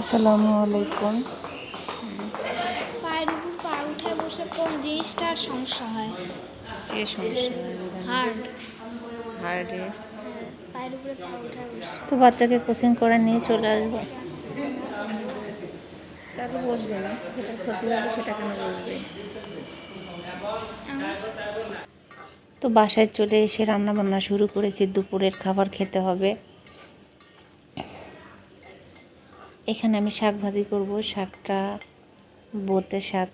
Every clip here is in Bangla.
আসসালামু আলাইকুম। পায়ের উপর পা উঠে বসে কোন জিনিসটার সমস্যা হয়? যে সমস্যা হার্ড হার্টের পায়ের উপরে পা উঠে বসে। তো বাচ্চাকে কোচিং করে নিয়ে চলে আসব। তারপর বসবে না যেটা ক্ষতি হবে সেটা কেন বসবে? তো বাসায় চলে এসে রান্না বান্না শুরু করেছি দুপুরের খাবার খেতে হবে। এখানে আমি শাক ভাজি করব। শাকটা, বোতে শাক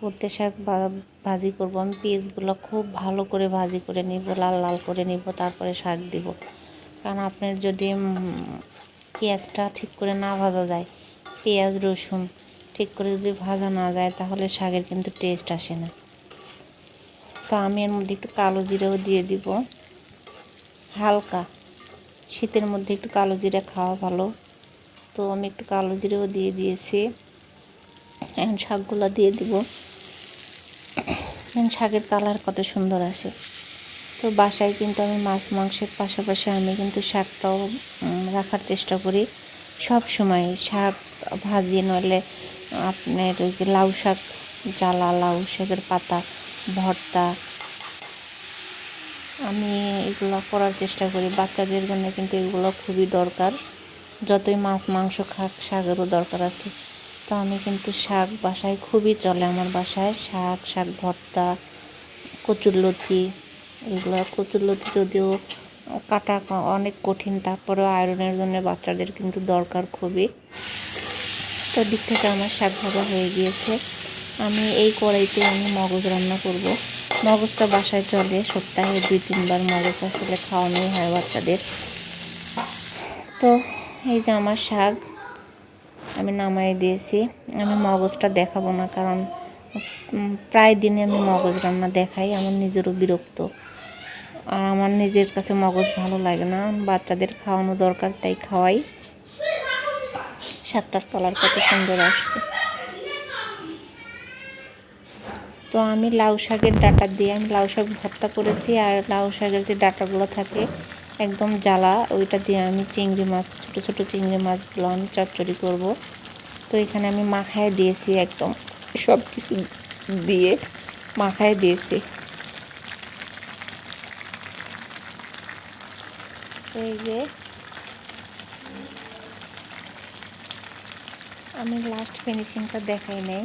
বোতে শাক ভাজি করব। আমি পিসগুলো খুব ভালো করে ভাজি করে নিব, লাল লাল করে নিব, তারপরে শাক দিব। কারণ আপনার যদি পেঁয়াজটা ঠিক করে না ভাজা যায়, পেঁয়াজ, রসুন ঠিক করে যদি ভাজা না যায়, তাহলে শাকের কিন্তু টেস্ট আসে না। তো আমি এর মধ্যে একটু কালো জিরেও দিয়ে দিব। হালকা, শীতের মধ্যে একটু কালো জিরে খাওয়া ভালো। তো আমি একটু কালো জিরেও দিয়ে দিয়েছি। এখন শাকগুলো দিয়ে দিব। এখন শাকের কালার কত সুন্দর আসে। তো বাসায় কিন্তু আমি মাছ মাংসের পাশাপাশি আমি কিন্তু শাকটাও রাখার চেষ্টা করি। সব সময় শাক ভাজি নইলে আপনার ওই যে লাউ শাক, জ্বালা, লাউ শাকের পাতা, ভর্তা, আমি এগুলো করার চেষ্টা করি। বাচ্চাদের জন্য কিন্তু এগুলো খুবই দরকার। যতই মাছ, মাংস খাক, শাকেরও দরকার আছে। তো আমি কিন্তু শাক বাসায় খুবই চলে আমার বাসায়। শাক শাক ভর্তা কচুরলতি এগুলো কচুরলতি যদিও কাটা অনেক কঠিন, তারপরেও আয়রনের জন্য বাচ্চাদের কিন্তু দরকার খুবই। তো দিক থেকে আমার শাক ভাজা হয়ে গিয়েছে। আমি এই কড়াইতে আমি মগজ রান্না করব। মগজটা বাসায় চলে সপ্তাহে দুই, তিনবার মগজ আসলে খাওয়ানোই হয় বাচ্চাদের। তো এই যে আমার শাক, আমি নামাই দিয়েছি। আমি মগজটা দেখাবো না, কারণ প্রায় দিনে আমি মগজ রান্না দেখাই। আমার নিজেরও বিরক্ত। আর আমার নিজের কাছে মগজ ভালো লাগে না। বাচ্চাদের খাওয়ানো দরকার, তাই খাওয়াই। শাকটার কালার কত সুন্দর আসছে। তো আমি লাউ শাকের ডাটা দিয়ে, আমি লাউ শাক ভর্তা করেছি। আর লাউ শাকের যে ডাটাগুলো থাকে একদম জ্বালা, ওইটা দিয়ে আমি চিংড়ি মাছ, ছোটো ছোটো চিংড়ি মাছগুলো আমি চচ্চড়ি করব। তো এখানে আমি মাখায় দিয়েছি একদম সব কিছু দিয়ে মাখায় দিয়েছি। এই যে আমি লাস্ট ফিনিশিংটা দেখাই নাই।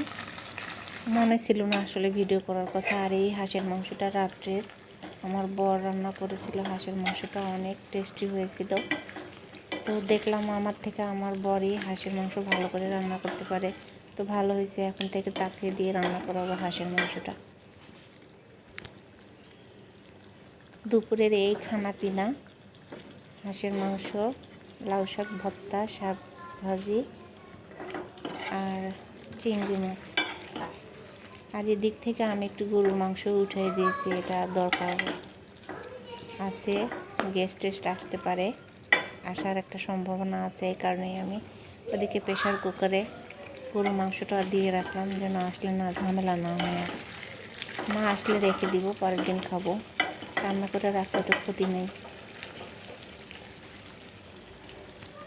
মনে ছিল না আসলে ভিডিও করার কথা, আর এই হাঁসের মাংসটা রাত্রের। আমার বর রান্না করেছিল হাঁসের মাংসটা, অনেক টেস্টি হয়েছিল। তো দেখলাম আমার থেকে আমার বরই হাঁসের মাংস ভালো করে রান্না করতে পারে। তো ভালো হয়েছে, এখন থেকে তাকে দিয়ে রান্না করাবো হাঁসের মাংসটা। দুপুরের এই খানা পিনা হাঁসের মাংস, লাউ শাক, ভর্তা, শাক ভাজি আর চিংড়ি মাছ। আর এদিক থেকে আমি একটু গরুর মাংস উঠাই দিয়েছি, এটা দরকার। আছে গ্যাস টেস্ট আসতে পারে, আসার একটা সম্ভাবনা আছে এই কারণেই আমি ওদিকে প্রেশার কুকারে গরুর মাংসটা দিয়ে রাখলাম যেন আসলে না ঝামেলা না হয়। না আসলে রেখে দিব, পরের দিন খাব। রান্না করে রাখলে তো ক্ষতি নেই।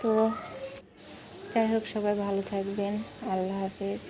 তো যাই হোক, সবাই ভালো থাকবেন। আল্লাহ হাফেজ।